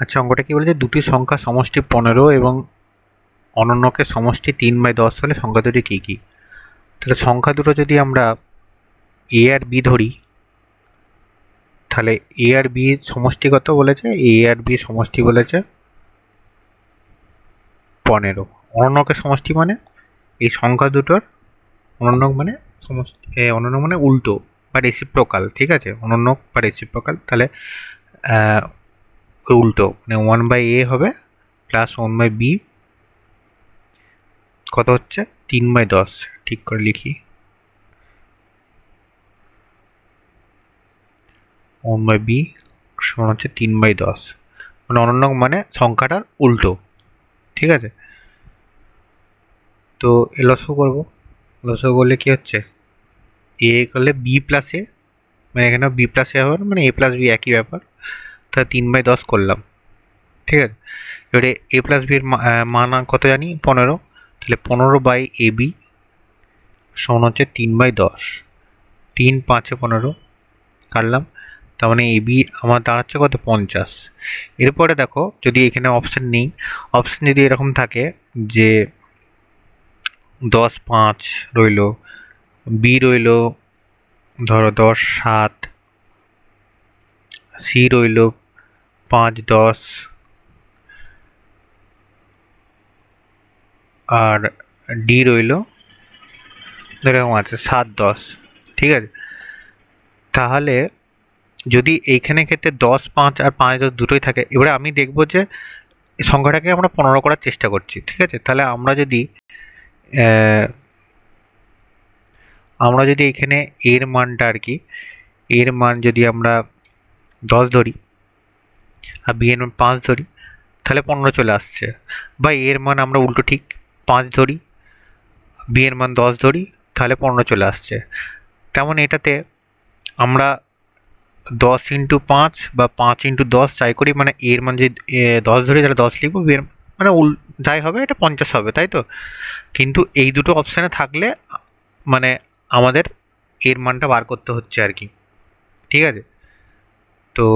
আচ্ছা অঙ্কটা কি বলেছে? দুটি সংখ্যা সমষ্টি পনেরো এবং অনন্যকে সমষ্টি তিন বাই দশ হলে সংখ্যা দুটি কী কী? তাহলে সংখ্যা দুটো যদি আমরা এ আর বি ধরি, তাহলে এ আর বি সমষ্টি কত বলেছে? এ আর বি সমষ্টি বলেছে পনেরো। অনন্যকে সমষ্টি মানে? এই সংখ্যা দুটোর অনন্য মানে সমষ্টি অনন্য মানে উল্টো বা রেসিপ্রোকাল ঠিক আছে? অনন্য বা রেসিপ্রোকাল তাহলে উল্টো? মানে ওয়ান বাই এ হবে প্লাস ওয়ান বাই বি কত হচ্ছে? তিন বাই দশ, ঠিক করে লিখি। ওয়ান বাই বি সমান হচ্ছে তিন বাই দশ। মানে অনন্য মানে সংখ্যাটার উল্টো, ঠিক আছে? তো এ লসও করব। লসও করলে কি হচ্ছে? এ করলে বি প্লাস এ মানে এখানে বি প্লাস এ হবে মানে এ প্লাস বি একই ব্যাপার। তাহলে তিন বাই দশ করলাম। ঠিক আছে? এবারে এ প্লাস বির মান কত জানি? পনেরো। তাহলে পনেরো বাই এ বি সমান হচ্ছে তিন বাই দশ। তিন পাঁচে পনেরো কাটলাম। তার মানে এ বি আমার দাঁড়াচ্ছে কত? পঞ্চাশ। এরপরে দেখো, যদি এখানে অপশান নেই অপশান যদি এরকম থাকে যে দশ পাঁচ রইল বি রইল, ধরো দশ সাত সি রইল পাঁচ, দশ, আর ডি রইল এরকম আছে সাত, দশ, ঠিক আছে? তাহলে যদি এইখানে ক্ষেত্রে দশ, পাঁচ আর পাঁচ, দশ দুটোই থাকে, এবারে আমি দেখব যে সংখ্যাটাকে আমরা পনেরো করার চেষ্টা করছি, ঠিক আছে? তাহলে আমরা যদি আমরা যদি এখানে এর মানটা আর কি, এর মান যদি আমরা দশ ধরি আর বি মান পাঁচ ধরি, তাহলে পনেরো চলে আসছে। বা এর মান আমরা উল্টো ঠিক পাঁচ ধরি বি মান দশ ধরি, তাহলে পনেরো চলে আসছে। তেমন এটাতে আমরা দশ ইন্টু পাঁচ বা পাঁচ ইন্টু দশ যাই করি মানে এর মান যদি দশ ধরি, তাহলে দশ লিখব বি এর মানে উল, যাই হবে, এটা পঞ্চাশ হবে, তাই তো? কিন্তু এই দুটো অপশানে থাকলে মানে আমাদের এর মানটা বার করতে হচ্ছে আর কি। ঠিক আছে? তো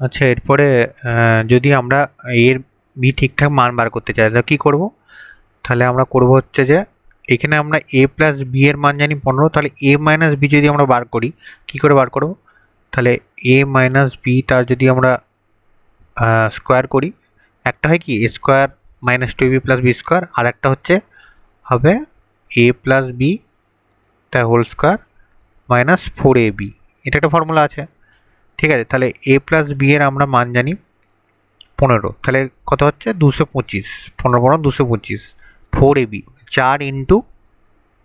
আচ্ছা এরপরে যদি আমরা এর বি ঠিকঠাক মান বার করতে চাই, তাহলে কী করব? তাহলে আমরা করব হচ্ছে যে, এখানে আমরা এ প্লাস বি এর মান জানি পনেরো, তাহলে এ মাইনাস বি যদি আমরা বার করি, কী করে বার করব? তাহলে এ মাইনাস বি তার যদি আমরা স্কোয়ার করি, একটা হয় কি A square minus two B plus B square আর একটা হচ্ছে হবে এ প্লাস বি তার whole square minus four A B এটা একটা ফর্মুলা আছে। ঠিক আছে? তাহলে এ প্লাস বি এর আমরা মান জানি পনেরো। তাহলে কত হচ্ছে? দুশো পঁচিশ। পনেরো পনেরো দুশো পঁচিশ। ফোর এবি চার ইন্টু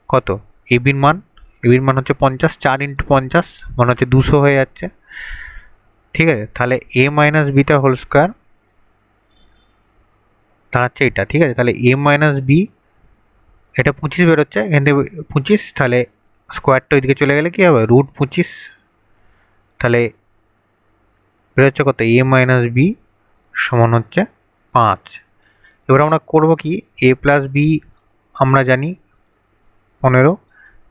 কত? এবির মান। এবির মান হচ্ছে পঞ্চাশ। চার ইন্টু পঞ্চাশ মানে হচ্ছে দুশো হয়ে যাচ্ছে। ঠিক আছে? তাহলে A minus beta whole square দাঁড়াচ্ছে এটা। ঠিক আছে? তাহলে এ মাইনাস বি এটা পঁচিশ বেরোচ্ছে। এখান থেকে পঁচিশ, তাহলে স্কোয়ারটা ওইদিকে চলে গেলে কী হবে? রুট পঁচিশ। তাহলে বেরোচ্ছে কত? এ মাইনাস বি সমান হচ্ছে পাঁচ। এবার আমরা করব কি? এ প্লাস বি আমরা জানি পনেরো।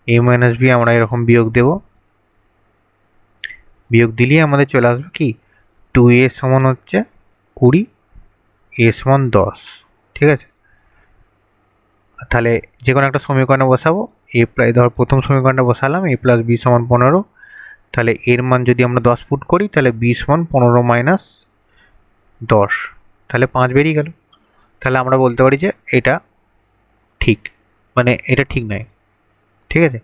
এ মাইনাস বি আমরা এরকম বিয়োগ দেব। বিয়োগ দিলেই আমাদের চলে আসবে কি? টু এ সমান হচ্ছে কুড়ি এ সমান দশ। ঠিক আছে? তাহলে যে কোনো একটা সমীকরণে বসাবো। এ প্লাস ধর প্রথম সমীকরণটা বসালাম এ প্লাস বি সমান পনেরো। তাহলে এর মান যদি আমরা দশ ফুট করি, তাহলে বিশ মান পনেরো মাইনাস দশ। তাহলে পাঁচ বেরিয়ে গেল। তাহলে আমরা বলতে পারি যে এটা ঠিক। মানে এটা ঠিক নয়। ঠিক আছে?